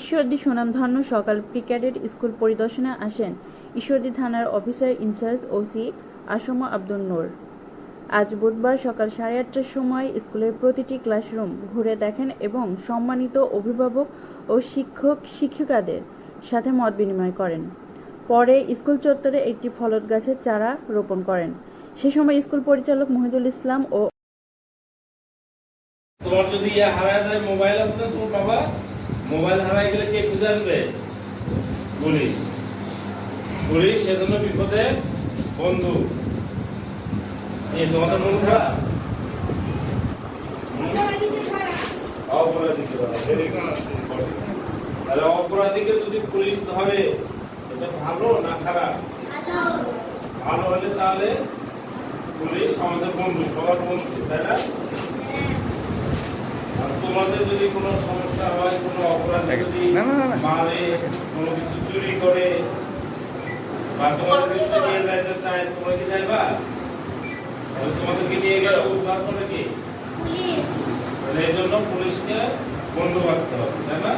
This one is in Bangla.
ঈশ্বরদী সুনামধন্য সকাল ক্রিকেটের স্কুল পরিদর্শনে আসেন ঈশ্বরদী থানার officer in charge OC Assam Abdul নূর। আজ বুধবার সকাল সাড়ে আটটার সময় স্কুলের প্রতিটি ক্লাসরুম ঘুরে দেখেন এবং সম্মানিত অভিভাবক ও শিক্ষক, শিক্ষিকাদের সাথে মত বিনিময় করেন। পরে স্কুল চত্বরে একটি ফলদ গাছের চারা রোপণ করেন। সে সময় স্কুল পরিচালক মহিদুল ইসলাম ও তোমার যদি ইয়ে হারায় যায় মোবাইল তোমার বাবা মোবাইল হারায় গেলে কে খুঁজে আনবে? পুলিশ। পুলিশ সেজন্য বিপদে বন্ধু। এই তোমাদের মন খারাপ. তাহলে অপরাধীকে যদি পুলিশ ধরে, এটা ভালো না খারাপ? ভালো হলে তাহলে পুলিশ আমাদের বন্ধু, সবার বন্ধু, তাই না? আর তোমাদের যদি কোনো সমস্যা হয়, কোনো না, না, না, চুরি করে বা নিয়ে যাইতে চায় তোমরা কি যাইবা? তাহলে তোমাদেরকে নিয়ে গেলে উদ্ধার করে কি? তাহলে এই জন্য পুলিশকে বন্ধ রাখতে হবে তাই না?